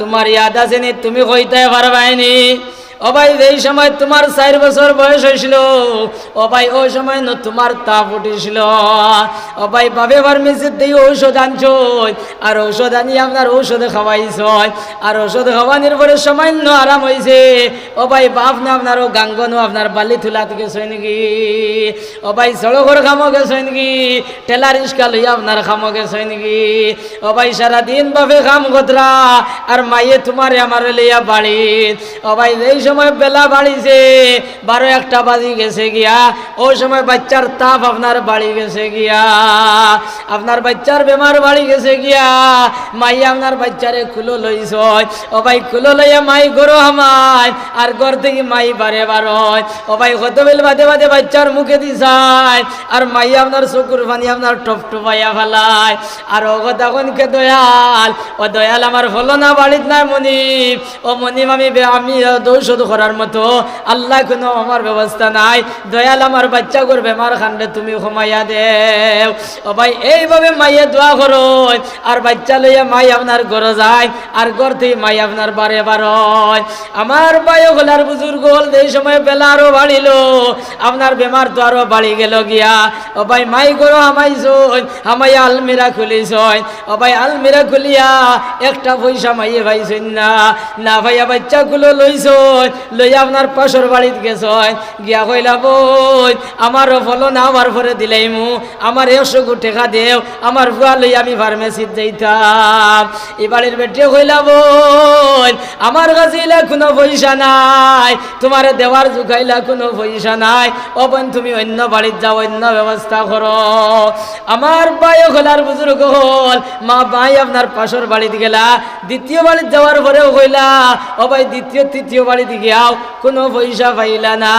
তোমার ইয়াদ আছে নি তুমি কইতে পারবাইনি। ও এই সময় তোমার চার বছর বয়স হয়েছিল। ও ওই সময় ন তোমার তাপ উঠেছিল ও বাবে ফার্মেসির দিয়ে ঔষধ আনছ। আর ঔষধ আনি আপনার ঔষধ খাওয়াইছ। আর ঔষধ খাওয়ানোর পরে সামান্য আরাম হয়েছে। ও বাপ না আপনার, ও গাঙ্গনও আপনার, বালি তুলা গেছে নাকি? ও ভাই সড়কর খামো গেছে নাকি? টেলা রিস্কা লইয়া আপনার খামো গেছে নাকি? ও সারাদিন বাপে খাম গতরা আর মাইয়ে তোমারে আমার লইয়া বাড়ি। ও এই সময় বেলা বাড়িছে, বারো একটা বাজি গেছে গিয়া ওই সময় বাচ্চার তাপ আপনার বাড়ি গেছে গিয়া, আপনার বাচ্চার বেমার বাড়ি গেছে গিয়া মাই আপনার বাচ্চারে খুলো লইছ ও ভাই খুলো লইয়া মাই গরো হামায়, আর ঘর থেকে মাই বারে বারয়, ও ভাই কত বেল বাদে বাদে বাচ্চার মুখে দিছায়, আর মাই আপনার চকুর পানি আপনার টপ টপাইয়া ফেলায়, আর ও কথা কোনকে দয়াল, ও দয়াল আমার হলো না বাড়িত নাই মনিব, ও মনিব আমি আমি দৌষধ করার মতো, আল্লাহ কোনো আমার ব্যবস্থা নাই। দয়াল আমার বাচ্চা করে বেমার খান্ডে তুমি ঘুমাইয়া দেও। ও ভাই, এইভাবে মাইয়ে দোয়া করো। আর বাচ্চা লইয়া মাই আপনার ঘরে যায়, আর ঘর থেকে মাই আপনার বারে বারয় আমার বায়ু গোলার বুজুর্গ হল এই সময় বেলা আরও বাড়িল। আপনার বেমার তো আরও বাড়ি গেল গিয়া। ও ভাই, মাই হামাইছ হামাই আলমিরা খুলিছ ও ভাই, আলমিরা খুলিয়া একটা পয়সা মাইয়ে ভাইছেন না না ভাইয়া বাচ্চা গুলো লইছ লইয়া আপনার পাশর বাড়িত গেছ গিয়া কইলা, বই, আমার ফলন আমার পরে দিলাই মু, আমার একশো টেকা দেও, আমার বুয়া লই আমি ফার্মেসিত যাইতাম। এই বাড়ির বেটে কইলা, বই, আমার কাছে কোনো পয়সা নাই, তোমার দেওয়ার জুগাইলা কোনো পয়সা নাই। ও বোন, তুমি অন্য বাড়িত যাও, অন্য ব্যবস্থা করো। আমার বায়ু খোলার বুজুর্গ হল, মা ভাই আপনার পাশর বাড়িতে গেলা, দ্বিতীয় বাড়িতে যাওয়ার পরেও কইলা, ও ভাই, দ্বিতীয়, তৃতীয় বাড়িতে গিয়াও, কোনো পয়সা পাইলা না।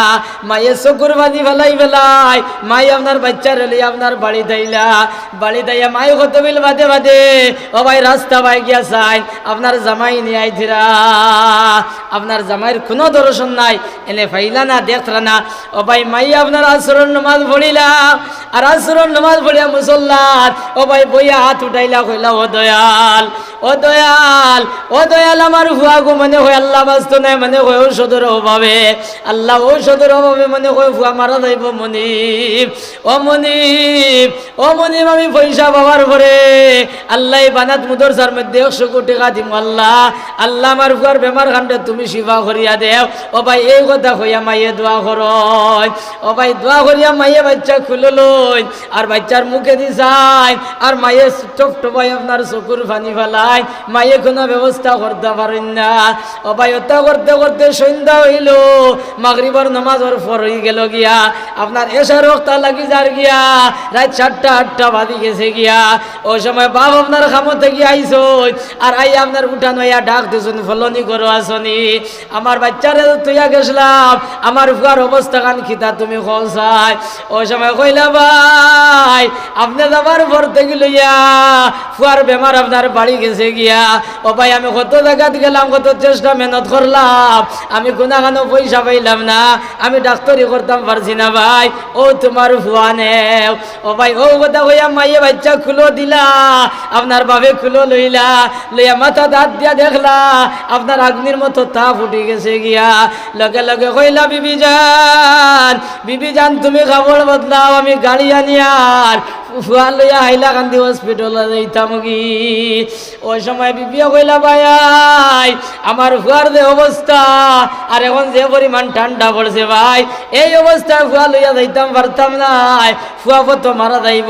মায়ের চকুর বানি ফেলাই ফেলাই মাই আপনার বাচ্চা রেলে, আপনার বাড়ি দাইলা। বাড়ি দাইয়া মাই কত বিল বাদে বাদে, ও ভাই রাস্তা পাই গিয়া চাই, আপনার জামাই নিয়ে আইথিরা আপনার জামাইয়ের কোনো দর্শন নাই, এনে ফাইলা না দেখরা না। ও ভাই মাই আপনার আচরণ নমাজ পড়িলা, আর আচরণ নমাজ পড়িয়া মুসল্লাত ও ভাই বইয়া হাত উঠাইলা, কইলা, ও দয়াল। ও দয়াল ও দয়াল আমার হুয়া গো মানে হয় আল্লাহ বাস্ত নাই মানে হয় ঔষধের অভাবে। আল্লাহ ঔষধের অভাবে মানে হয় হুয়া মারা যাইব মনিব। ও মনিব ও মনিব, আমি পয়সা পাওয়ার পরে আল্লাহ বানাত মুদরসার মধ্যে একশো কোটি টাকা দিম আল্লাহ আল্লাহ আমার হুয়ার বেমার খান্ডে তুমি শিফা করিয়া দেও। ও ভাই, এই কথা হইয়া মাইয়ে দোয়া করয় ও ভাই, দোয়া করিয়া মাইয়ে বাচ্চা খুলে লই, আর বাচ্চার মুখে দিছাই আর মাইয়ে টপ টপাই আপনার চকুর পানি ফেলাই মাইয়ে কোনো ব্যবস্থা করতে পারেন না। ওটা করতে করতে সন্ধ্যা হইল, মাগরিবর নামাজর পর হয়ে গেল গিয়া, আপনার এসার রক্তা লাগি যার গিয়া, রাত চারটা আটটা বাদি গেছে গিয়া, ওই সময় বাপ আপনার খামতে গিয়ে আইস আর আই আপনার উঠান হইয়া ডাক দিছুন ফলনি করো আসনি, আমার বাচ্চারে তুইয়া গেছিলাম, আমার ফুয়ার অবস্থা কান খিতা, তুমি খোলসাই ওই সময় কইলা, ভাই, আপনি যাবার থেকে লইয়া ফুয়ার বেমার আপনার বাড়ি গেছে গিয়া, ও ভাই, আমি কত জায়গাত গেলাম, কত চেষ্টা মেহনত করলাম, আমি কোনাখানো পয়সা পাইলাম না, আমি ডাক্তারি করতাম, পারছি না ভাই, ও তোমার ফুয়া নেও। ও ভাই, ও কথা কইয়া মাইয়ে বাচ্চা খুলো দিলা, আপনার বাবে খুলো লইলা, লইয়া মাথা দাঁত দিয়া দেখলা, আপনার আগ্নির মতো তাপ উঠে গেছে গিয়া। লগে লগে কইলা, বিবি যান বিবি যান তুমি খাবার বদলাও, আমি গাড়ি আনিয়ার ফুয়া লইয়া হাইলা কান্দি হসপিটালে যাইতাম কি? ওই সময় বিবিয়া কইলা, ভাই, আমার ফুয়ার যে অবস্থা, আর এখন যে পরিমাণ ঠান্ডা পড়ছে ভাই, এই অবস্থায় ফুয়া লইয়া যাইতাম, পারতাম নাই ফুয়া পত মারা যাইব।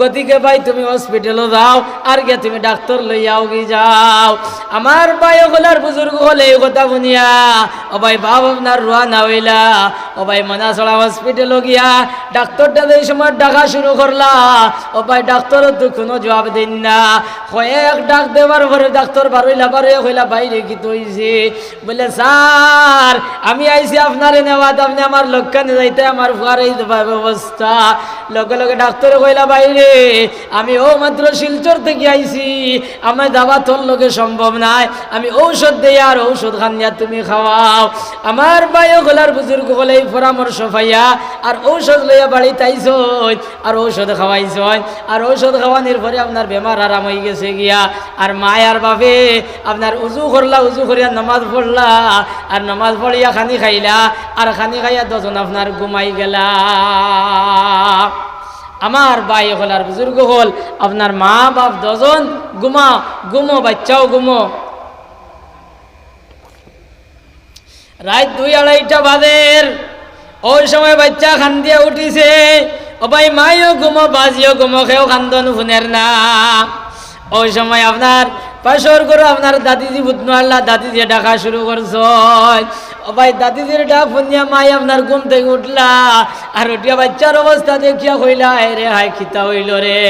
গতিকে ভাই, তুমি হসপিটালে যাও, আর গে তুমি ডাক্তার লইয়াও কি যাও? আমার ভাই ওগুলার বুজুর্গ হলে এই কথা শুনিয়া, ও ভাই, বাপ আপনার রুয়া না হইলা। ও ভাই মনাসড়া হসপিটালে গিয়া ডাক্তারটা এই সময় ডাকা শুরু করলা ও ভাই তো কোনো জবাব দিন না। কয়েক ডাক দেওয়ার পরে ডাক্তার বারইলা বারে হইলা বাইরে কি তৈছে বলে, স্যার, আমি আইছি আপনারে নেওয়াত আপনি আমার লক্ষণে যাইতে, আমার ব্যবস্থা লগে লগে কইলা, বাইরে, আমি ও মাত্র শিলচর থেকে আইছি, আমার দাবা তোর লোকে সম্ভব নাই। আমি ঔষধ দেই আর ঔষধ খান তুমি খাওয়াও। আমার বায়ু গলার বুজুর্গ এই পরামর্শ পাইয়া আর ঔষধ লইয়া বাড়িতে আইস আর ঔষধ খাওয়াই খাওয়াইছেন আর ঔষধ খাওয়ানোর পরে আপনার বেমার আরাম হয়ে গেছে গিয়া। আর মায় আর বাপে আপনার উজু করলা, উজু করিয়া নমাজ পড়লা। আর নমাজ পড়িয়া খানি খাইলা, আর খানি খাইয়া দজন আপনার ঘুমাই গেলা। আমার বাই হল আর বুজুর্গ হল, আপনার মা বাপ দজন ঘুমা, ঘুমো, বাচ্চাও ঘুমো। রাত দুই আড়াইটা বাদের ওই সময় বাচ্চা খান দিয়ে উঠিছে। ও ভাই মাইও ঘুমো বাজিও ঘুমো খেয়েও কান্দন ফুনের না। ওই সময় আপনার পাশর করো আপনার দাদিজি বুধ আল্লাহ দিয়ে ডাকা শুরু করছ। ভাই দাদিজির ডাক শুনিয়া মাই আপনার ঘুম থেকে উঠলা। আর উঠিয়া বাচ্চার অবস্থা দেখিয়া "হায় রে হাই খিতা হইল রে।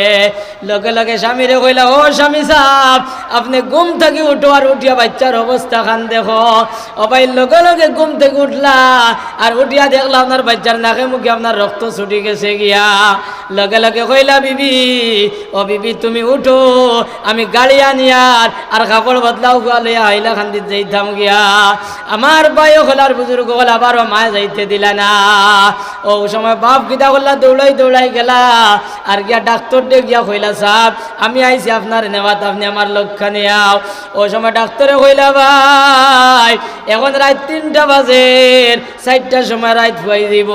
লগে লগে স্বামীরে কইলা, ও স্বামী সাহ আপনি ঘুম থেকে উঠো আর উঠিয়া বাচ্চার অবস্থা খান দেখো। ও ভাই লগে লগে ঘুম থেকে উঠলা, আর উঠিয়া দেখলা আপনার বাচ্চার নাকে মুখে আপনার রক্ত ছুটি গেছে গিয়া। লগে লগে কইলা, বিবি, ও বিবি, তুমি উঠো, আমি গাড়ি আনিয়ার আর কাপড় বদলাও গালে আইলা খান্দিত যাইতাম গিয়া। আমার বায়ু হলার বুজুর্গ হল আবার মায় যাইতে দিলা না। ও সময় বাপ গীতা করলা, দৌড়াই দৌড়াই গেলা, আর গিয়া ডাক্তার ডে গিয়া কইলা সাহ আমি আইছি আপনার নেওয়াত, আপনি আমার লক্ষ্য নেয়াও। ও সময় ডাক্তারে কইলা, ভাই, এখন রাত তিনটা বাজে, চারটার সময় রাত ফুয়াই দিব।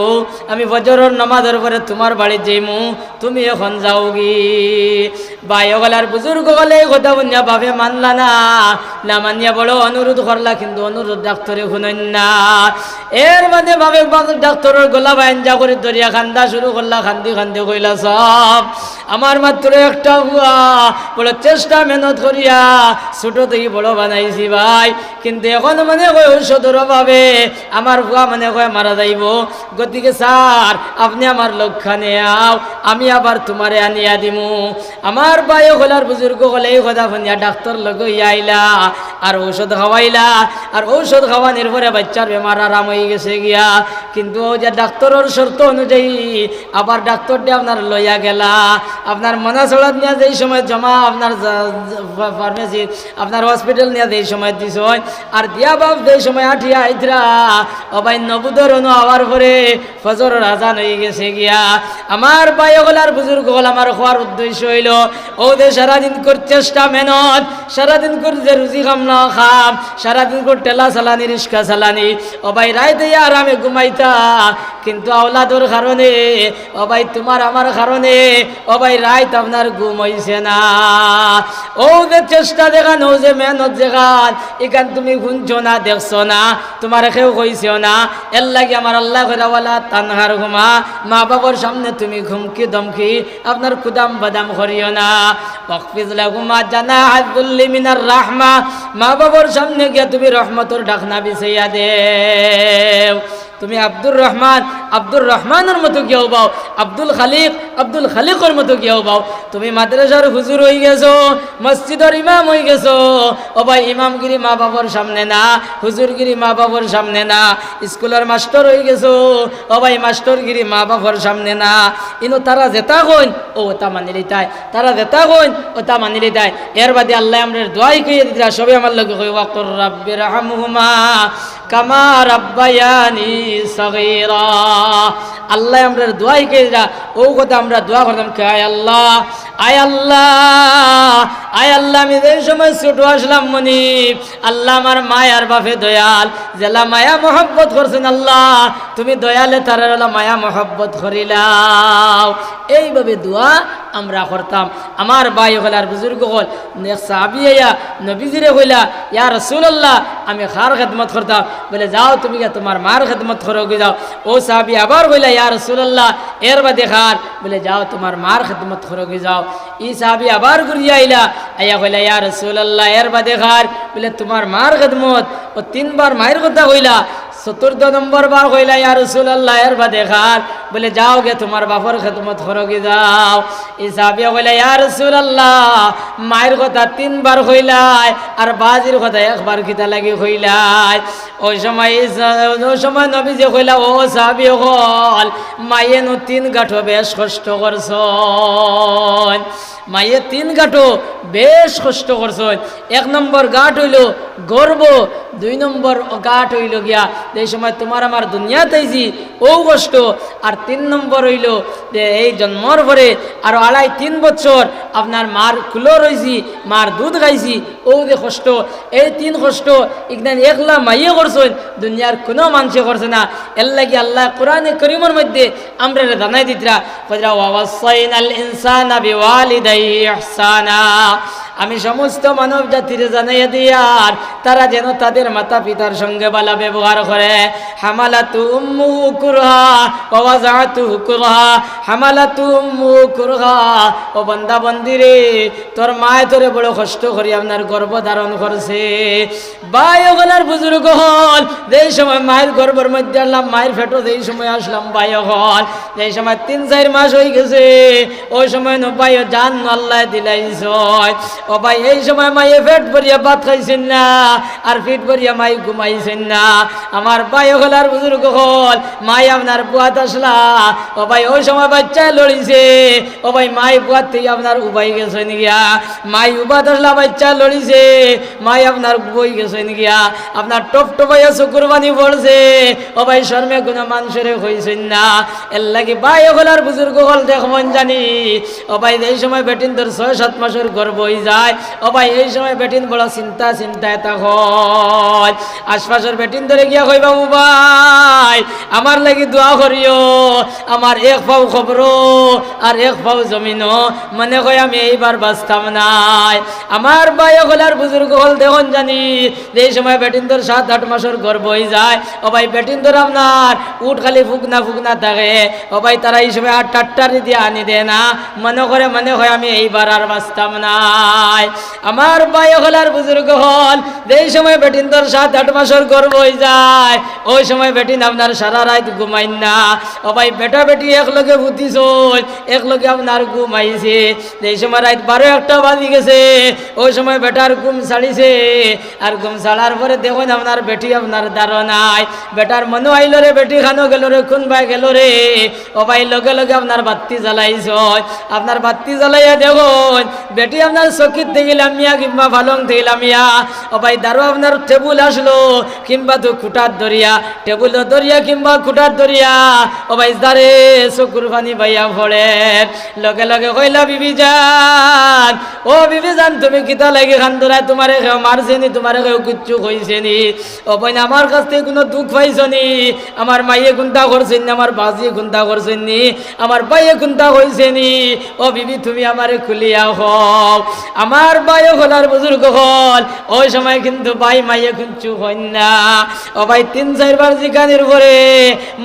আমি বজরের নামাজের পরে তোমার বাড়ি যাইমু। তুমি এখন যাও গি বাই গলার বুজুর্গ গলে গোদা বুনিয়া বাপে মানলা না। না মানিয়া বড় অনুরোধ করলা, কিন্তু অনুরোধ ডাক্তারে শুনেন না। এর মধ্যে ভাবে ডাক্তারের গোলা বাইন যা করে দরিয়া খান্দা শুরু করলা, খান্দি খান্দি কইলা, সব। আমার মাত্র একটা হুয়া বড় চেষ্টা মেহনত করিয়া ছোট থেকে বড় বানাইছি ভাই। কিন্তু এখন মানে কয় ঔষধের অভাবে আমার হুয়া মানে কয় মারা যাইব। গতিকে স্যার, আপনি আমার লক্ষ্য নেয়াও আমি আবার তোমারে আনিয়া দিমু। আমার বায়ু হলার বুজুর্গ হলে এই কথা শুনিয়া ডাক্তার লগে আইলা, আর ঔষধ খাওয়াইলা। আর ঔষধ খাওয়ানোর পরে বাচ্চার বেমার আরাম হয়ে গেছে গিয়া। কিন্তু ও যে ডাক্তারের শর্ত অনুযায়ী আবার ডাক্তারটি আপনার লইয়া গেলা। আপনার মনাচড়াত নিয়ে যেই সময় জমা আপনার ফার্মেসি আপনার হসপিটাল নিয়ে যেই সময় দিছ আর দিয়া বাপ যেই সময় আঠিয়া আইতরা, অবাই নবুদর অনু হওয়ার পরে ফজর আজান হয়ে গেছে গিয়া। আমার বায়গলার বুজুর্গ হল, আমার হওয়ার উদ্দেশ্য হইল, ও দে সারাদিন কর চেষ্টা মেহনত, সারাদিন কর যে রুজি খাম না খাম, সারাদিন কর টেলা চালানি রিক্সা চালানি। ও ভাই রাইতে আরামে ঘুমাইতা। কিন্তু আওলাদর কারণে, ও ভাই তোমার আমার কারণে, ও ভাই রাইত আপনার ঘুম হইছে না। ও যে চেষ্টা দেখান, ও যে মেহনত দেখান, এখান তুমি শুনছো না, দেখছ না, তোমার কেউ কইছো না। এর লাগে আমার আল্লাহ করাওয়ালা তানহার ঘুমা মা বাবার সামনে তুমি ঘুমকি দমকি আপনার কুদাম বাদাম করিও না। ওয়াকফিজ লাগুমা জানা হাজবুল্লি মিনার রাহমা মা বাবার সামনে গিয়া তুমি রহমতর ডাকনা বিছাইয়া দেও তুমি আব্দুর রহমান, আব্দুর রহমানের মতো গিয়েও বাও আব্দুল খালিক, আব্দুল খালিকর মতো গিয়েও বাও তুমি মাদ্রাসার হুজুর হয়ে গেছো, মসজিদের ইমাম হয়ে গেছো। ও ভাই, ইমামগিরি মা বাবার সামনে না, হুজুরগিরি মা বাবার সামনে না, স্কুলের মাস্টার হয়ে গেছো। ও ভাই, মাস্টারগিরি মা বাবার সামনে না। ইনো তারা জেতা কইন ও তা মানিলি তাই তারা জেতা কইন ও তা মানিলি তাই এর বাদে আল্লাহ আমরা দোয়াই কইয়ে দিতরা সবে আমার লগে কই ওয়াকুর রাব্বির আল্লাহ আমরা দোয়াই কে যা ও কথা আমরা দোয়া করতাম কে আল্লাহ? আল্লাহ আমি যে আল্লাহ আমার বাপে দয়াল। জেলা মায়া মহব্বত আল্লাহ, তুমি দয়ালে মায়া মহব্বত এইভাবে দোয়া আমরা করতাম। আমার বাই হল আর বুজুর্গ হল নবীজিরে হইলা, ইয়া রসুল্লাহ আমি খার খেদমত করতাম। বলে, যাও তুমি তোমার মার খেদমত করো যাও। ও সাহাবি আবার হইলা, ইয়া রসুল্লাহ এর বাদে খার। বলে, যাও তোমার মার খেদমত করো যাও। ই সাহাবি আবার ঘুরিয়া আইলা। আইয়া কইলা, ইয়া রসুল্লাহ এর বাদে খার বলে, তোমার মার খেদমত। ও তিনবার মায়ের কথা হইলা চতুর্থ নম্বর বার কইলা, ইয়া রাসূলুল্লাহ, এর বাদে খার বলে, যাও গে, তোমার বাপর খেদমত করগে যাও। ইসাবিয়া কইলা, ইয়া রাসূলুল্লাহ, মায়ের কথা তিনবার কইলাই, আর বাজির কথা একবার কিতা লাগি কইলাই। ওই সময় ওই সময় নবী যে কইলা, ও সাহাবি হল মায়ে নো তিন গাঠো বেশ কষ্ট করছ মাইয়ে তিন গাঁটো বেশ কষ্ট করছেন। এক নম্বর গাঁট হইল গর্ব, দুই নম্বর গাঁট হইল গিয়া এই সময় তোমার আমার দুনিয়াতেইছি ও কষ্ট। আর তিন নম্বর হইল যে এই জন্মর পরে আর আড়াই তিন বছর আপনার মার কুলো রয়েছি মার দুধ খাইছি, ও যে কষ্ট। এই তিন কষ্ট ইকদান একলা মাইয়ে করছেন, দুনিয়ার কোনো মানুষে করছে না। এর লাগি আল্লাহ কোরআনে করিমের মধ্যে আমরা জানাই দিতরা। ইনসানা আমি সমস্ত মানব জাতির জানাইয়া দিয়ার তারা যেন তাদের মাতা পিতার সঙ্গে বালা ব্যবহার করে। হামালাতু উম্মু কুরহা ওয়াজাতু কুরহা। হামালাতু উম্মু কুরহা, ও বান্দা বন্দিরে, তোর মায় তোরে বড় কষ্ট করি আপনার গর্ভ ধারণ করছে। বাই ওগলার বুজুর্গ হল যেই সময় মায়ের গর্ভের মধ্যে আসলাম মায়ের ফেটো যেই সময় আসলাম বাই হল যেই সময় তিন চার মাস হয়ে গেছে, ওই সময় ন বাই জান আল্লাহ দিলাইছ। ও ভাই, এই সময় মাইয়ে পেট ভরিয়া ভাত খাইছেন না, আর পেট ভরিয়া মাই ঘুমাইছেন না। আমার ভাই হল আর বুজুর্গ হল, মাই আপনার বুয়াত আসলা। ও ভাই, ওই সময় বাচ্চা লড়িছে। ও ভাই, মাই বুয়াত থেকে আপনার উবাই গেছেন গিয়া মাই উবাত আসলা বাচ্চা লড়িছে। মাই আপনার বই গেছেন গিয়া আপনার টপ টপাইয়া শুকুরবানি পড়ছে। ও ভাই, শর্মে কোনো মানুষের হইছেন না। এর লাগি ভাই হল আর বুজুর্গ হল দেখবেন জানি। ও ভাই, এই সময় বেটিন তোর ছয়, সাত মাসের গর্ব হয়ে যায়। ও ভাই, এই সময় বেটিন বড় চিন্তা চিন্তায় তা হয়। আশপাশের বেটিন ধরে গিয়া কই বাবু ভাই, আমার লাগি দোয়া করিও, আমার এক পাও খবর আর এক পাও জমিন মনে কয়, আমি এইবার বাঁচতাম নাই। আমার ভাই হলার বুজুর্গ হল, দেখুন জানি এই সময় বেটিন তোর সাত, আট মাসের গর্ব হয়ে যায়। ও ভাই বেটিন তোর আপনার উঠ খালি ফুকনা ফুকনা থাকে। ও ভাই, তারা এই সময় আর টাট্টারি দিয়ে আনি দেয় না। মনে করে, মনে হয়, আমি এইবার আর বাঁচতাম নাই। আমার ভাই হলার বুজুর্গ হল যেই সময় বেটিন তোর সাত, আট মাসের গর্ব হয়ে যায়। ওই সময় বেটিন আপনার সারা রাত ঘুমাইন না। ও ভাই, বেটা বেটি একলগে ভূতিস একলগে আপনার ঘুমাইছে। এই সময় রাত বারো একটা বাজি গেছে। ওই সময় বেটার ঘুম ছাড়িছে। আর ঘুম ছাড়ার পরে দেখুন আপনার বেটি আপনার নাই বেটার মনে আইল রে, বেটি খানো গেল রে কোন ভাই গেল রে। ও ভাই, লগে লগে আপনার বাত্তি জ্বালাইছ আপনার বাত্তি জ্বালাইয়া দেখুন, বেটি আপনার চকিত দেখিলাম মিয়া কিংবা ভালং দেখিলাম মিয়া। ও ভাই দারো আপনার টেবুল আসলো, কিংবা তো খুঁটার দরিয়া টেবুল দরিয়া কিংবা খুঁটার দরিয়া। ও ভাই দারে চকুর পানি ভাইয়া ভরে। লগে লগে কইলা, বিবি যান ও বিবি যান তুমি কিতা লাগে খান ধরায় তোমারে কেউ মারছে নি তোমারে কেউ কিচ্ছু কইছে নি ও ভাই, আমার কাছ থেকে কোনো দুঃখ পাইছ নি আমার মাইয়ে গুন্তা করছেন নি আমার বাজিয়ে গুন্তা করছেন। নি আমার বাইয়ে গুন্তা হয়েছে নি ও বিবি, তুমি আমারে খুলিয়া হও। আমার বাইয়ে হলার বুজুর্গ হল। ওই সময় কিন্তু ভাই মাইয়ে কিচ্ছু হইন না। ও ভাই, তিন চারবার জিকানির পরে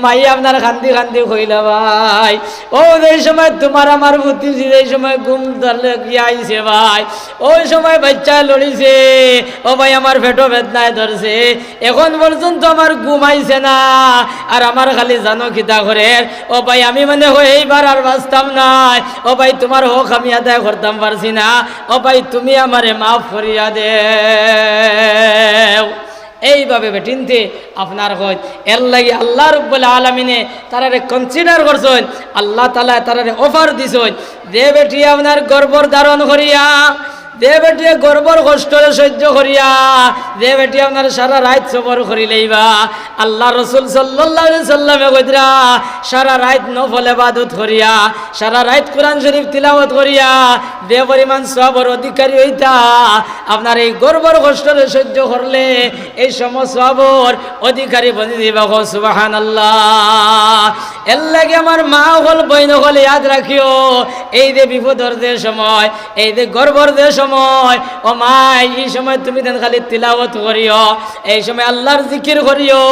মাইয়ে আপনার খান্দি খান্দি হইলা ভাই। ও এই সময় তোমার আমার বুদ্ধি এই সময় ঘুম ধরলে আইছে, ভাই? ওই সময় বাচ্চা লড়িছে, ও ভাই, আমার পেটো বেদনায় ধরছে। এখন পর্যন্ত আমার ঘুম আইছে না, আর আমার খালি জানো খিতা করে। ও ভাই, আমি মানে এইবার আর বাঁচতাম নাই ও ভাই, তোমার হোক আমি আদায় করতাম, পারছি না। ও ভাই, তুমি আমারে মাফ করিয়া দে এইভাবে বেটিনতে আপনার হয়। এর লাগে আল্লাহ রব্বুল আলমিনে তারারে কনসিডার করছেন, আল্লাহ তালা তারারে অফার দিছেন। দে বেটি, আপনার গর্বর ধারণ করিয়া দে বেটি গর্বর কষ্টরে সহ্য করিয়া দে বেটি আপনার সারা রাত সবর করিলেইবা আল্লাহ রসুল সাল্লাহ সাল্লামে কইতরা সারা রাত নফল এবাদত করিয়া, সারা রাত কোরআন শরীফ তিলাওয়াত করিয়া দে পরিমাণ সবর অধিকারী হইতা, আপনার এই গর্বর কষ্টরে সহ্য করলে এই সমস্ত সবর অধিকারী বনি দিবা সুবাহান আল্লাহ এর লাগে আমার মা হল বইন হল ইয়াদ রাখিও, এই যে বিপদর যে সময়, এই যে গর্বর যে ও মাই এই সময় তুমি দেন খালি তিলাওয়াত করিও, এই সময় আল্লাহর জিকির করিও,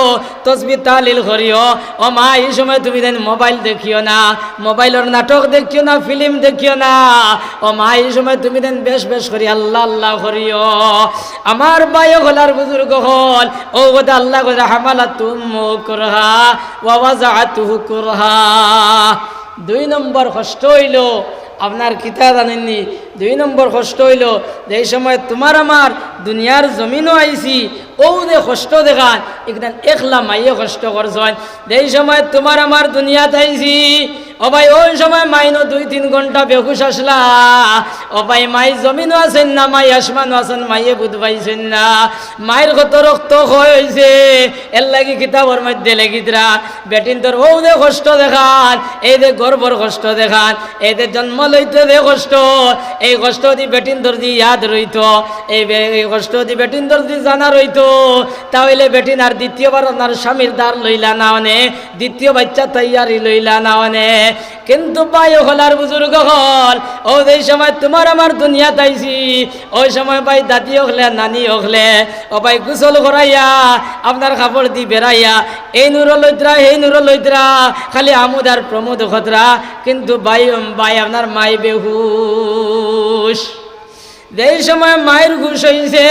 তসবি তালিল করিও, ও মা, এই সময় তুমি দেন মোবাইল দেখিও না, মোবাইলের নাটক দেখিও না, ফিল্ম দেখিও না, ও মা, এই সময় তুমি দেন বেশ বেশ করি, আল্লাহ আল্লাহ করিও। আমার বায়ু হলার বুজুর্গ হল, ও গোদা আল্লাহ গোদা হামালা তুম করহা ওয়াজা তুহু করহা। দুই নম্বর কষ্ট হইল, আপনার কিতা জানেননি দুই নম্বর কষ্ট হইল যে এই সময় তোমার আমার দুনিয়ার জমিনও আইছি ও যে কষ্ট দেখান একদিন একলা মাইয়ে কষ্ট করছেন যে এই সময় তোমার আমার দুনিয়াতে আইছি ও ভাই ওই সময় মাইনো দুই তিন ঘণ্টা বেহুশ আসলা ও ভাই মাই জমিনও আছেন না, মাই আসমানও আছেন, মাইয়ে বুধ পাইছেন না। মায়ের কত রক্ত হয়েছে এর লাগি কিতাবর মধ্যে লেগিতরা বেটিন তোর ও দে কষ্ট দেখান, এই দে গর্বর কষ্ট দেখান, এই জন্ম লইতে দে কষ্ট এই কষ্ট দি বেটিন তোর দি ইয়াদ রইত, এই কষ্ট দি বেটিন তোর দি জানা রইত। তাহলে বেটিন আর দ্বিতীয়বার আপনার স্বামীর দ্বার লইলা না অনে দ্বিতীয় বাচ্চা তৈয়ারি লইলা না অনে কিন্তু পাই হলার বুজুর্গ হল, ও এই সময় তোমার আমার দুনিয়া তাইছি ওই সময় ভাই দাদি হলে নানি হলে ও ভাই গুসল করাইয়া, আপনার কাপড় দি বেড়াইয়া, এই নুর লইত্রা এই নুর লইত্রা খালি আমোদ আর প্রমোদ খতরা কিন্তু ভাই ভাই আপনার মাই বেহুশ। যেই সময় মায়ের ঘুষ হইছে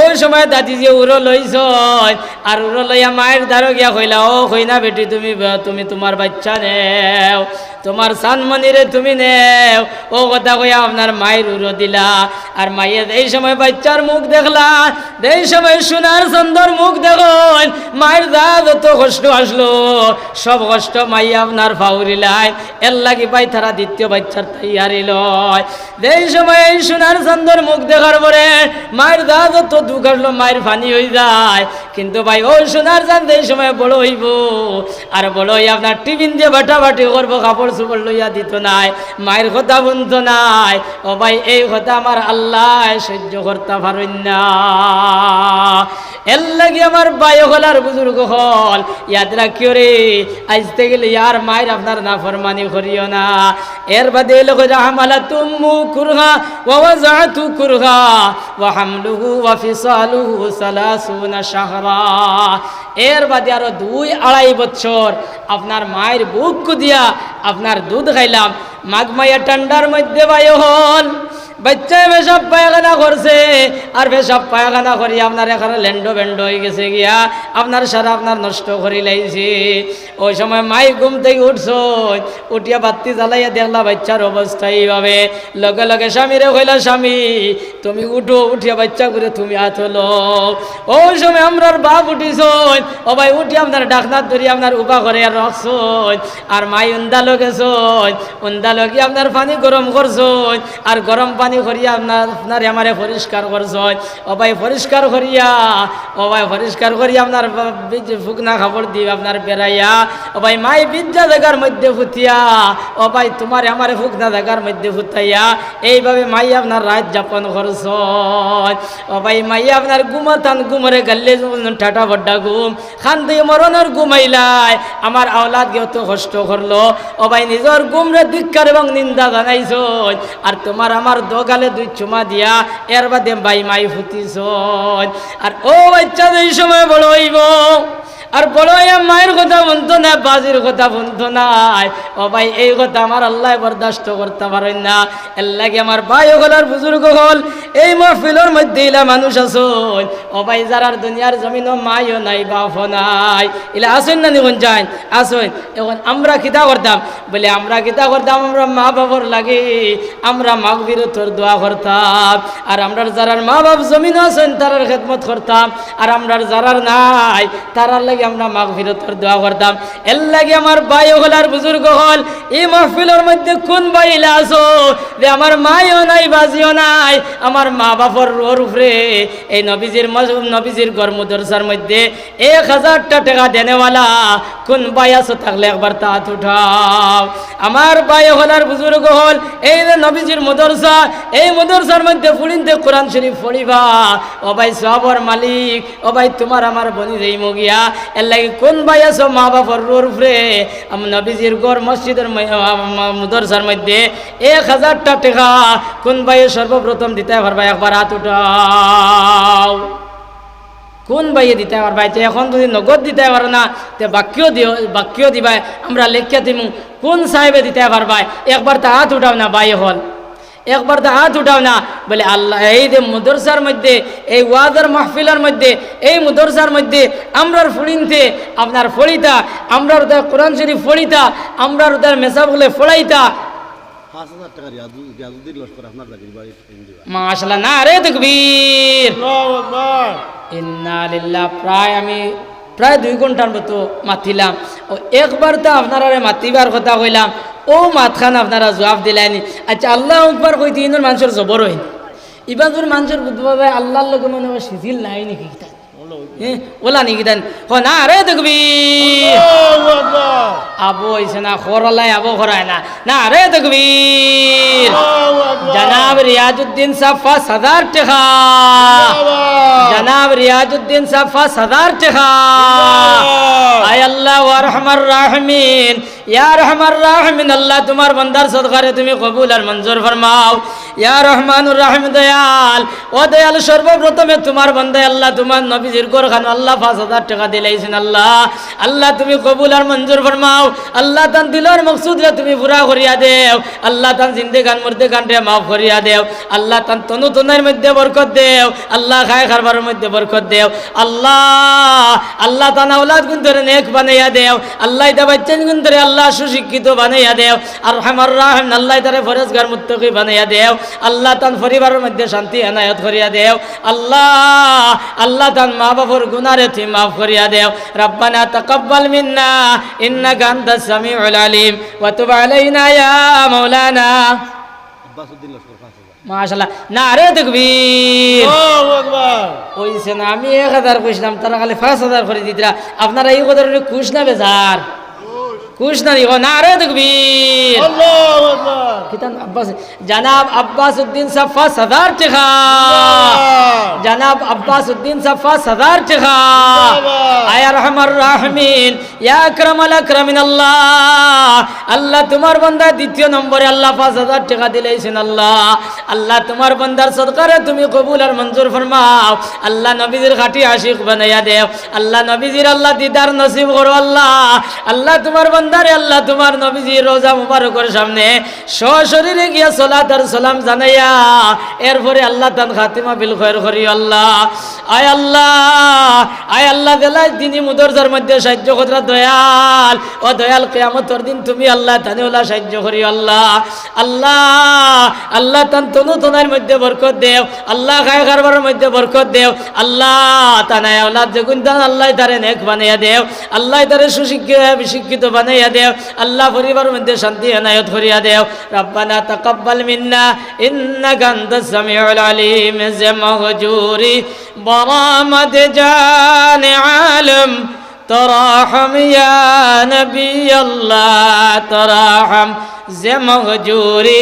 ওই সময় দাদি যে উড়ো লইছ আর উড়ো লইয়া মায়ের দ্বারো গিয়া কইলা, ও কই না বেটি, তুমি তুমি তোমার বাচ্চা নেও, তোমার সানমনিরে তুমি নেও। ও কথা কইয়া আপনার মায়ের উড়ো দিলা, আর মায়ের এই সময় বাচ্চার মুখ দেখলা এই সময় সোনার সুন্দর মুখ দেখুন মায়ের দা যত কষ্ট আসলো, সব কষ্ট মাই আপনার ফাউরিলাই এর লাগি পাই তারা দ্বিতীয় বাচ্চার তৈয়ারি লয়। এই সময় এই সোনার সুন্দর মুখ দেখার পরে মায়ের দা যত দুঃখ আসলো মায়ের ফানি হয়ে যায়। কিন্তু ভাই ওই সোনার চান এই সময় বড় হইব, আর বড় হই আপনার টিফিন দিয়ে বাটাবাটি করব, কাপড় চোপড় লইয়া দিত নাই, মায়ের কথা বুনত নাই। ও ভাই, এই কথা আমার আল্লাহ সহ্য করতে পারেন না। এর লাগে আমার বায়ু হলার বুজুর্গ হল। ইয়াদ রাখিও রে আজতে গেলে ইয়ার মায়ের আপনার না ফরমানি করিও না। এর বাদে লোক হামালা তুমু কুরহা, ওয়া তু কুরহা, ওয়া হামলুহু ওয়া ফিসালুহু সালাসুনা শাহরা। এর বাদে আরও দুই আড়াই বছর আপনার মায়ের বুক দিয়া আপনার দুধ খাইলাম। মাঘ মাইয়া ঠান্ডার মধ্যে বায়ু হল বাচ্চায় পেশাব পায়খানা করছে, আর পেশাব পায়খানা করি আপনার এখানে লেন্ডো বেন্ড হয়ে গেছে গিয়া, আপনার সারা আপনার নষ্ট করি লাইছে। ওই সময় মাই ঘুম থেকে উঠছ, উঠিয়া বাতি জ্বালাইয়া দেখলা বাচ্চার অবস্থা এইভাবে। লগে লগে স্বামীরে কইলা, স্বামী, তুমি উঠো, উঠিয়া বাচ্চা করে তুমি হাত হলো ওই সময় আমরার বাপ উঠিস ও ভাই উঠি আপনার ডাকনাথ ধরি, আপনার উপা করে আর রক্স আর মাই উন্দা লগেছ উন্দা লগি আপনার পানি গরম করছ আর গরম পানি করিয়া আপনার আপনার আমারে পরিষ্কার করছ ও ভাই পরিষ্কার করিয়া ভাই পরিষ্কার করিয়া আপনার ফুকনা খাবার দিয়ে আপনার বেড়াইয়া। ভাই মাই বিদ্যা জায়গার মধ্যে ফুটিয়া ও ভাই তোমার আমারে ফুকনা জায়গার মধ্যে ফুটাইয়া এইভাবে মাই আপনার রাত যাপন করছ ও ভাই মাই আপনার ঘুমাতান ঘুমরে গাল্লে ঠাটা বড্ডা গুম খান দিয়ে মরণের ঘুমাইলাই আমার আওলাদ গিয়ে তো কষ্ট করল। ভাই নিজের ঘুমরে ধিক্কার এবং নিন্দা জানাইছ আর তোমার আমার দোগালে দুই চুমা দিয়া, এর বাদে বাই মাই ফুটিছ আর ও বাচ্চা এই সময় বড় আর হইয়া মায়ের কথা বলতো না, বাজির কথা বলতো নাই ও ভাই, এই কথা আমার আল্লাহ বরদাস্ত করতে পারেন না। এর লাগে আমার ভাই হলার বুজুর্গ হল, এই মহফিলের মধ্যে ইলা মানুষ আসুন ও ভাই, যারার দুনিয়ার জমিনও মাইও নাই, বাপও নাই। ইলা আসুন না নিখন যাই আসুন এখন আমরা কিতা করতাম? বলে, আমরা কিতা করতাম? আমরা মা বাবার লাগে। আমরা মাঘ বিরতর দোয়া করতাম। আর আমরা যারার মা বাপ জমিন আছেন, তারার খেদমত করতাম। আর আমরা যারার নাই, তারার লাগে আমরা মাঘ বিরতর দোয়া করতাম। এর লাগে আমার ভাই হল আর বুজুর্গ হল, এই মাহফিলের মধ্যে কোন বাইলা আছো যে আমার মাইও নাই, বাজিও নাই, আমার মা বাপর রোর এই নবীজির নবীজির গর্মদরসার মধ্যে এক হাজারটা টাকা দেনেওয়ালা কোন বাই আছো থাকলে একবার তাহাত উঠাও। আমার বাই হল আর বুজুর্গ হল, এই যে নবীজির মদরসা, এই মদরসার মধ্যে ফুলিনতে কোরআন শরীফ পড়িবা। ও ভাই সবর মালিক, ও ভাই তোমার আমার বনি দেই মগিয়া এর লাগে কোন ভাই মা বাবার রোর উপরে। আম নবীজির গড় মসজিদের মদরসার মধ্যে এক হাজারটা টাকা। কোন ভাই সর্বপ্রথম দিতে পারবা? একবার হাত উঠাও। কোন বাইয়ে দিতে পারবা? তো এখন যদি নগদ দিতে পারো না, তে বাক্য দিও বাক্য দিবা আমরা লেখিয়া দিমু, কোন সাহেবে দিতে পারবা? একবার তা হাত উঠাও না বাই হল। একবার তা হাত উঠাও না। বলে আল্লাহ এই যে মুদরসার মধ্যে এই ওয়াদার মাহফিলার মধ্যে এই মুদরসার মধ্যে আমরার ফুড়িনতে আপনার ফড়িতা আমরার ওদের কোরআন শরীফ ফড়িতা আমরার ওদের মেসাবগুলো ফড়াইতা। মাশাল্লাহ না রে তকবীর। আল্লাহু আকবার। ইন্না লিল্লাহ প্রায় আমি প্রায় দুই ঘণ্টার মতো মাতিলাম। ও একবার তো আপনারা মাতিবার কথা কইলাম। ও মাতখান আপনারা জবাব দিলেনি আচ্ছা আল্লাহ একবার কই ইন্দুর মানুষের জবর হয়নি ইবার যদি মানুষের বুধবাবে আল্লাহর লোক মনে হয় শিথিল নাই নাকি? ওলা নাকি দেন? হ না রে দেখবি। আবো হইছে না খরালাই আবো খরায় না। না রে তকবীর জনাব রিয়াজউদ্দিন সাহেব পাঁচ হাজার টাকা জনাব রিয়াজউদ্দিন সাহেব পাঁচ হাজার টাকা আয় আল্লাহ ওয়া রহমার রাহমিন। ইয়া রহমার রাহমিন আল্লাহ তোমার বান্দার সদকারে তুমি কবুল আর মঞ্জুর ফরমাও। ইয়া রহমানুর রাহিম দয়াল, ও দয়াল সর্বপ্রথমে তোমার বান্দায় আল্লাহ, তোমার নবীজির গোর খান আল্লাহ পাঁচ হাজার টাকা দিলাইছেন আল্লাহ। আল্লাহ তুমি কবুল আর মঞ্জুর ফরমাও, আল্লাহ তান দিলর মকসুদ রে তুমি পুরা করিয়া দেও, আল্লাহ তান জিন্দে গান মর্দে গান রে মাফ করিয়া দেও, আল্লাহ তান তনু তনের মধ্যে বরকত দেও, আল্লাহ খায় খারবার মধ্যে বরকত দেও, আল্লাহ আল্লাহ তান আউলাদ গুণ ধরে নেক বানাইয়া দেও, আল্লাহ দা বাচ্চান গুণ ধরে আল্লাহ সুশিক্ষিত বানাইয়া দেও আর হামার রাহম আল্লাহ তারে ফরেজগার মুত্তকি বানাইয়া দেও আল্লাহ তান পরিবারের মধ্যে শান্তি এনায়ত করিয়া দেও। আল্লাহ আল্লাহ তান মা বাবার গুনারে তুই মাফ করিয়া দেও। রব্বানা তাকাব্বাল মিন্না ইন্নাকা আনতাস সামিউল আলিম। ওয়া তুব আলাইনা ইয়া মাওলানা। আব্বাসুদ্দিন লস্কর মাশাআল্লাহ। না রে তাকবীর। ওইছে আমি এক হাজার কইছিলাম তারা খালি পাঁচ হাজার করে দিতরা। আপনারা এই কথা খুশ না বেজার? কিতান আব্বাস জানাব আব্বাস উদ্দিন টাকা জানাব আব্বাস উদ্দিন আয়া রহমার রাহমিন। ইয়া আকরাম আল আকরামিন আল্লাহ। আল্লাহ তোমার বান্দা দ্বিতীয় নম্বরে আল্লাহ পাঁচ হাজার টাকা দিলেছেন আল্লাহ। আল্লাহ তোমার বান্দার সদকারে তুমি কবুল আর মঞ্জুর ফরমাও। আল্লাহ নবীজির খাটি আশিক বানাইয়া দেও। আল্লাহ নবীজির আল্লাহ দিদার নসিব করো আল্লাহ। আল্লাহ তোমার বান্দারে আল্লাহ, তোমার নবীজির রোজা মুবারকের সামনে সশরীরে গিয়া সালাত আর সালাম জানাইয়া, এরপরে আল্লাহ তান খাতিমা বিল খয়ের করি, আল্লাহ। আয় আল্লাহ আয় আল্লাহ, দেলাই তিনি মুদরজার মধ্যে সাহায্য করা দয়াল। ও দয়াল, কেয়ামতর দিন তুমি আল্লাহ তানে ওলা সাহায্য করি, আল্লাহ। আল্লাহ আল্লাহ তান তনু তনার মধ্যে বরকত দেও, আল্লাহ খায় কারবারের মধ্যে বরকত দেও, আল্লাহ তানায় ওলাদ যেগুন তান আল্লাহ তারে নেক বানাইয়া দেও, আল্লাহ তারে সুশিক্ষিত, বিশিক্ষিত করিয়া দেও। আল্লাহ পরিবার মধ্যে শান্তি এনায়ত করিয়া দেও। রব্বানা তাকাব্বাল মিন্না ইন্না গান্ধা সামিউল আলিম, যে মহজুরি বরামদ জান আলম, তরাহম ইয়া নবী আল্লাহ তরাহম, যে মহজুরি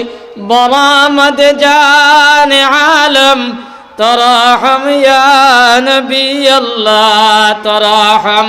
বরামদ জান আলম, তরাহম ইয়া নবী আল্লাহ তরাহম।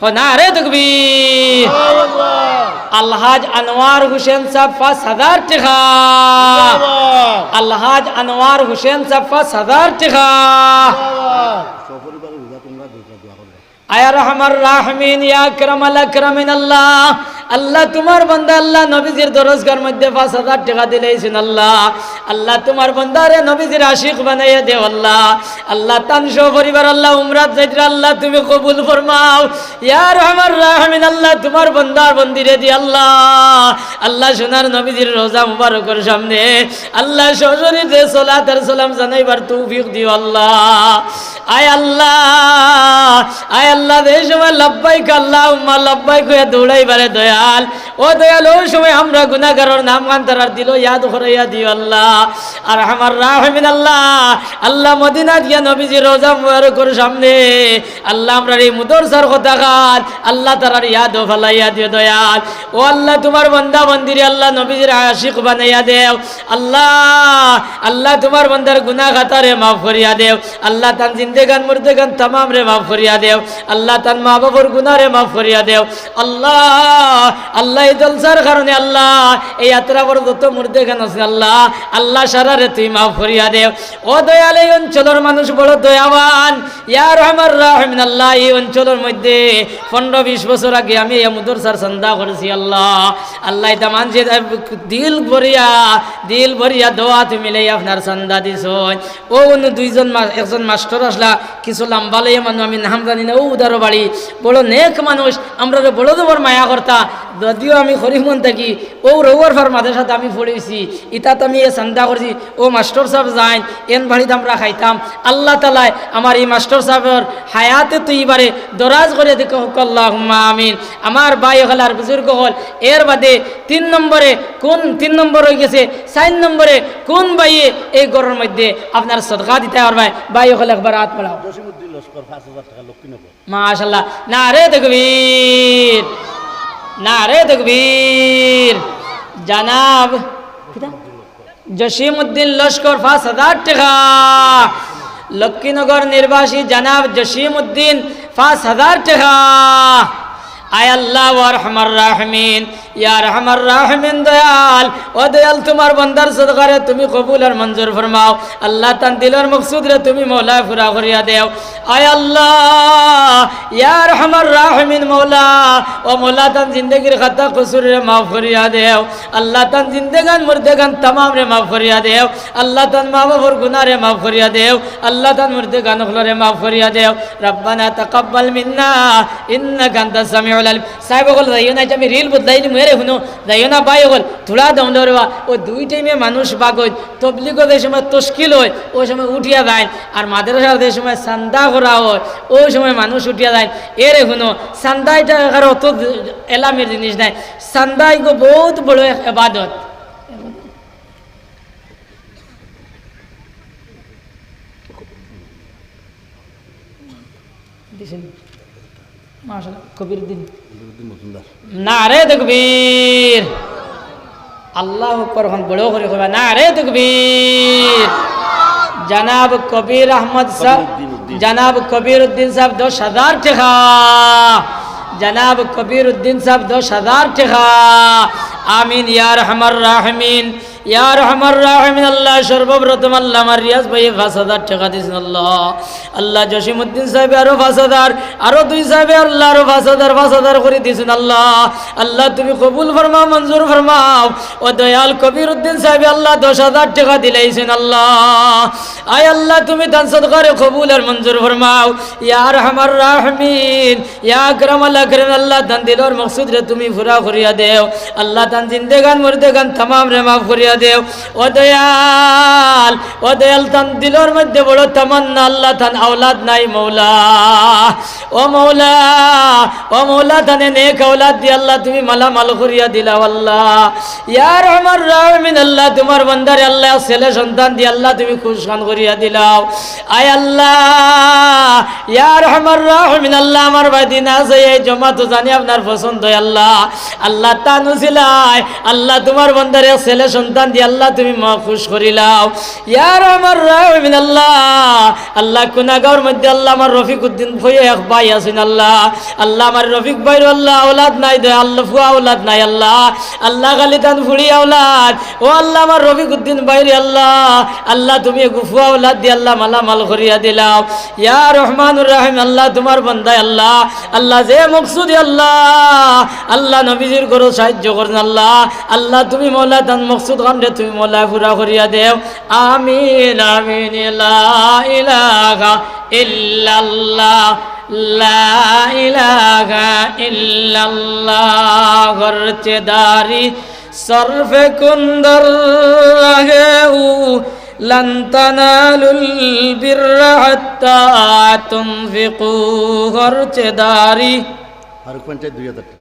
হ না রে তকবীর। আলহাজ আনোয়ার হুসেন সাহেব পাঁচ হাজার টাকা আলহাজ আনোয়ার হুসেন সাহেব পাঁচ হাজার টাকা আয়া রহমার রাহমিন, ইয়া আকরামাল আকরামিন আল্লাহ আল্লাহ তোমার বান্দা, আল্লাহ নবীজির দরজগার মধ্যে পাঁচ হাজার টাকা দিলেছেন আল্লাহ। আল্লাহ তোমার বান্দারে নবীজির আশিক বানাইয়া দেও আল্লাহ। আল্লাহ তানশ পরিবার, আল্লাহ উমরাত যাইরা আল্লাহ তুমি কবুল ফরমাও। ইয়া রহমার রাহমিন, আল্লাহ তোমার বান্দার মন্দিরে দি আল্লাহ। আল্লাহ সোনার নবীজির রোজা মুবারকের সামনে। আল্লাহ সশরীরে সালাত আর সালাম জানাইবার তৌফিক দিও আল্লাহ। আল্লাহ আল্লাহ আল্লাহ দৌড়াইবারে দয়াল। ও দয়াল, ওই সময় নাম আল্লাহ। আর আল্লাহ মদিনা সামনে। আল্লাহ কথা আল্লাহ দয়াল। ও আল্লাহ, তোমার বন্দা মন্দিরে আল্লাহ নবীজির আশিক বানাইয়া দেও। আল্লাহ আল্লাহ তোমার বন্দার গুনাহ খাতারে মাফ করিয়া দেও। আল্লাহ তান জিন্দেগান মুর্দেগান তামাম রে মাফ করিয়া দেও। আল্লাহ তান মা বাবার গুনারে মাফ করিয়া দেও। আল্লাহ আল্লাহ এই জলসার কারণে আল্লাহ, এই যাত্রা বড় যত মুর্দে খান আছে আল্লাহ আল্লাহ সারারে তুই মাফ করিয়া দেও। ও দয়াল এই অঞ্চলের মানুষ বড় দয়াবান। ইয়ার আমার রাহমিন আল্লাহ, এই অঞ্চলের মধ্যে পনেরো বিশ বছর আগে আমি এই মুদরসার সন্ধ্যা করেছি আল্লাহ। আল্লাহ এটা মানছে দিল ভরিয়া দিল ভরিয়া দোয়া তুমি আপনার সন্ধ্যা দিছ ও দুইজন একজন মাস্টার আসলা কিছু লম্বা লইয়া মানুষ আমি নাম জানি না, ও উদারো বাড়ি। বড় নেক মানুষ আমরা বড় তোমার মায়া কর্তা। যদিও আমি হরিমন থাকি ও রৌয়ার ফার মাঝে সাথে আমি পড়েছি ইতাত আমি এ সন্ধ্যা করছি ও মাস্টার সাহেব যাই এন বাড়িতে আমরা খাইতাম। আল্লাহ তালায় আমার এই মাস্টার সাহেবের হায়াতে তুই এবারে দরাজ করে দেখো আল্লাহ আমিন। আমার ভাই হল আর বুজুর্গ হল এর বাদে তিন নম্বরে কোন তিন নম্বর হয়ে গেছে চার নম্বরে কোন বাইয়ে এই গরুর মধ্যে আপনার সদকা দিতে পারবে ভাই হল একবার হাত পড়াও মাশাল্লাহ না রে তকবীর না রে তকবীর। জানাব জসিমউদ্দিন লস্কর পাঁচ হাজার টাকা। লক্ষ্মীনগর নির্বাসী জানাব জসিমউদ্দিন পাঁচ হাজার টাকা। আয় আল্লাহ রহমান রাহমিন। ইয়া রহমার রাহমিন দয়াল, ও দয়াল, তোমার বন্দার সদকারে তুমি কবুল আর মঞ্জুর ফরমাও। আল্লাহ তান দিলর মকসুদ রে তুমি মৌলা ফুরা করিয়া দেও। আয় আল্লাহ, ইয়া রহমার রাহমিন মৌলা, ও মৌলা তান জিন্দগির খাতা কসুর রে মাফ করিয়া দেও। আল্লাহ তান জিন্দেগান, মুর্দেগান তামাম রে মাফ করিয়া দেও। আল্লাহ তান মা বাবর গুনাহ রে মাফ করিয়া দেও। আল্লাহ তান মুর্দেগান রে মাফ করিয়া দেও। রব্বানা তাকাব্বাল মিন্না, ইন্নাকা আনতাস সামিউল আলিম। সাহেব বল যাইও না আমি রিল বদলাই নি মেরে শুনো, যাইও না বাই বল থোড়া দম দরবা ও দুই টাইমে মানুষ বাগজ তবলিগ যে সময় তশকিল হয়, ওই সময় উঠিয়া যায়। আর মাদ্রাসার যে সময় সান্দা করা হয়, ওই সময় মানুষ উঠিয়া যায়। এরে শুনো সান্দা এটা এখানে অত এলামের জিনিস নাই। সান্দা এগো বহুত বড় এবাদত দিছেন? মাশাআল্লাহ, কবির দিন মজুমদার। না রে তকবীর। আল্লাহ উপর হন বড় করে কইবা না রে তকবীর। জনাব কবির আহমদ সাহেব জানাব কবির উদ্দিন সাহেব দশ হাজার টাকা। জনাব কবির উদ্দিন সাহেব দশ হাজার টাকা। আমিন ইয়া হামার রাহমিন। রাহমিন, আল্লাহ আল্লাহ ভাই পাঁচ আল্লাহ। আল্লাহ পাঁচ দুই আল্লাহ পাঁচ পাঁচ আল্লাহ। আল্লাহ, তুমি কবুল ফরমাও, মঞ্জুর ফরমাও। দয়াল আল্লাহ, দশ হাজার টাকা দিলাইছেন, আল্লাহ। আল্লাহ, তুমি কবুল ইয়া রহমার রাহমিন আকরাম আল্লাহ, দান তুমি ফুরা করিয়া দেও। আল্লাহ, দান জিন্দেগান, মুর্দেগান, তামাম রে মাফ করিয়া দেও। ও দয়াল ও দয়াল তান দিলর মধ্যে তামান্না, আল্লাহ তান আওলাদ নাই মৌলা। ও মৌলা ও মৌলা তানে নেক আওলাদ দি আল্লাহ, তুমি করিয়া দিলা আল্লাহ। ইয়ার আমার আল্লাহ তোমার বান্দারে আল্লাহ, ছেলে সন্তান দি আল্লাহ, তুমি খুশ করিয়া দিলাও। আয় আল্লাহ ইয়ার আমার রাহমিন, আল্লাহ আমার আছে এই জমা তো জানি আপনার পছন্দ আল্লাহ। আল্লাহ তানুছিলাই আল্লাহ তোমার বান্দারে ছেলে সন্তান দি আল্লাহ, তুমি মা করিলাও ইয়ার আমার রাহমিন আল্লাহ। আল্লাহ কুনাগাঁওর মধ্যে আল্লাহ আমার রফিক উদ্দিন ভয়ে এক ভাই আছেন, আল্লাহ। আল্লাহ আমার রফিক ভাইর আল্লাহ আওলাদ নাই দে আল্লাহ, ফুয়া আওলাদ নাই, আল্লাহ। আল্লাহ খালি তান ফুড়ি আওলাদ। ও আল্লাহ আমার রফিক উদ্দিন বাইরে আল্লাহ। আল্লাহ, তুমি গুফুয়া আওলাদ দিয়ে আল্লাহ মালা মাল করিয়া দিলাও। ইয়া রহমানুর রাহিম, আল্লাহ, তোমার বন্দায় আল্লাহ। আল্লাহ যে মকসুদ আল্লাহ। আল্লাহ নবীজির করো সাহায্য করেন, আল্লাহ। আল্লাহ, তুমি মৌলা তান মকসুদ রে তুমি মৌলা ফুরা করিয়া দেও আমিন আমিন লা ইলাহা ইল্লাল্লাহ লা ইলাহা ইল্লাল্লাহ গরচে দারি সরফে কুন্দর রাগেউ لن تنالوا البر حتى تنفقوا غرچ داري